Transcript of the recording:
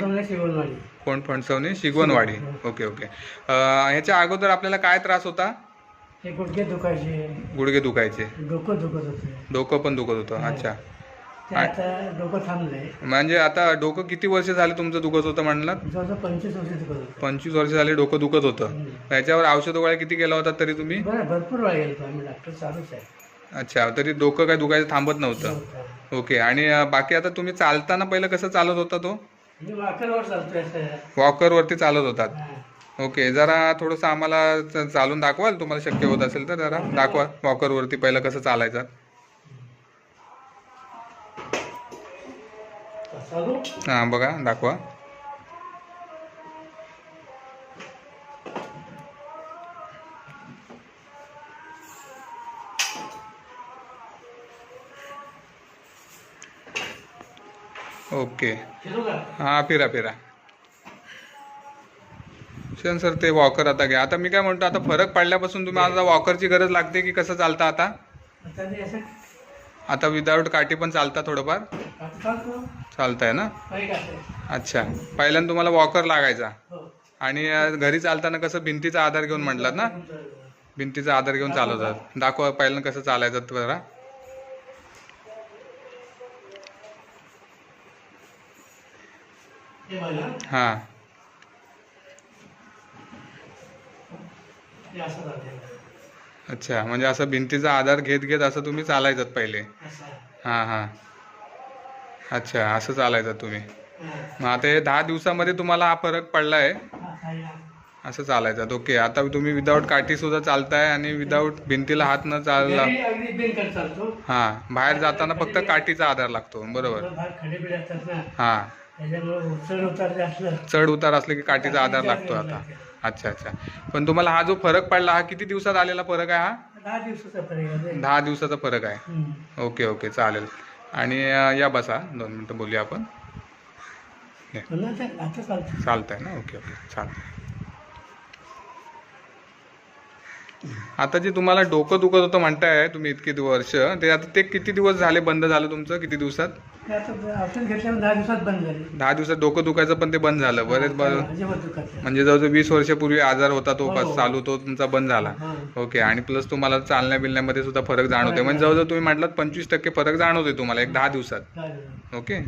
शिवणवाडी. कोण Phansavane शिगवणवाडी. Okay okay. ह्याच्या अगोदर आपल्याला काय त्रास होता? हे गुडघे दुखायचे. गुडघे दुखायचे. डोकं दुखत होते. डोकं पण दुखत होतं. अच्छा. ते आता डोकं थांबलंय. म्हणजे आता डोकं किती वर्ष झाले तुमचं दुखत होतं म्हणलं जवळजवळ पंचवीस वर्ष दुखत होतं. पंचवीस वर्ष झाले डोकं दुखत होतं. याच्यावर औषध गोळ्या किती केला होता तरी तुम्ही? बरं भरपूर वेळा गेलो आम्ही. डॉक्टर चालूच आहे. अच्छा तरी डोकं काय दुखायचं थांबत नव्हतं. ओके आणि बाकी आता तुम्ही चालताना पहिलं कसं चालत होता तो? वॉकरवरती चालत होतात. ओके जरा थोडंसं आम्हाला चालून दाखवाल? तुम्हाला शक्य होत असेल तर जरा दाखवा वॉकरवरती पहिलं कसं चालायचं. चालू? हां बघा दाखवा. ओके. हां फिरा फिरा. शन सर ते वॉकर आता घ्या. आता मी काय म्हणतो आता फरक पडल्यापासून तुम्ही आता वॉकरची गरज लागते की कसं चालतं आता? आता विदाऊट काठी पण चालता थोडंफार? आता आहे ना? अच्छा. पहिल्यांदा तुम्हाला वॉकर लागायचा. आणि घरी चालताना कसं भिंतीचा आधार घेऊन म्हटलात ना? भिंतीचा आधार घेऊन चालवतात. दाखवा पहिल्यांदा कसं चालायचं जरा. हे. अच्छा म्हणजे असं भिंतीचा आधार घेत घेत असं तुम्ही चालायचं पहिले. हां हां. अच्छा असं चालायचं तुम्ही. मग आता हे दहा दिवसामध्ये तुम्हाला हा फरक पडला आहे. असं चालायचं ओके आता तुम्ही विदाऊट काठी सुद्धा चालताय आणि विदाऊट भिंतीला हात न चालला. हां बाहेर जाताना फक्त काठीचा आधार लागतो. बरोबर. हां. चढ उतार असले की काठीचा आधार लागतो आता. अच्छा अच्छा. पण तुम्हाला हा जो फरक पडला हा किती दिवसात आलेला फरक आहे हा? दहा दिवसाचा फरक आहे. Okay okay. चालेल. आणि या बसा. दोन मिनटं बोलूया आपण. चालतं चालतंय. ना? Okay okay. चालतंय आता जे तुम्हाला डोकं दुखत होतं म्हणताय तुम्ही इतके वर्ष ते आता ते किती दिवस झाले बंद झालं तुमचं? किती दिवसात? ते आता औषध घेतल्यावर दहा दिवसात बंद झाली दहा दिवसात डोकं दुखायचं पण ते बंद झालं बरेच ब- अजिबात दुखत नाही. म्हणजे जवळजवळ वीस वर्षापूर्वी आजार होता तो हो, का हो. चालू तो तुमचा बंद झाला हा. ओके आणि प्लस तुम्हाला चालण्या बिलण्यामध्ये सुद्धा फरक जाणवतोय म्हणजे जवळजवळ तुम्ही म्हटलात पंचवीस टक्के फरक जाणवतोय तुम्हाला एक दहा दिवसात काय झालं? ओके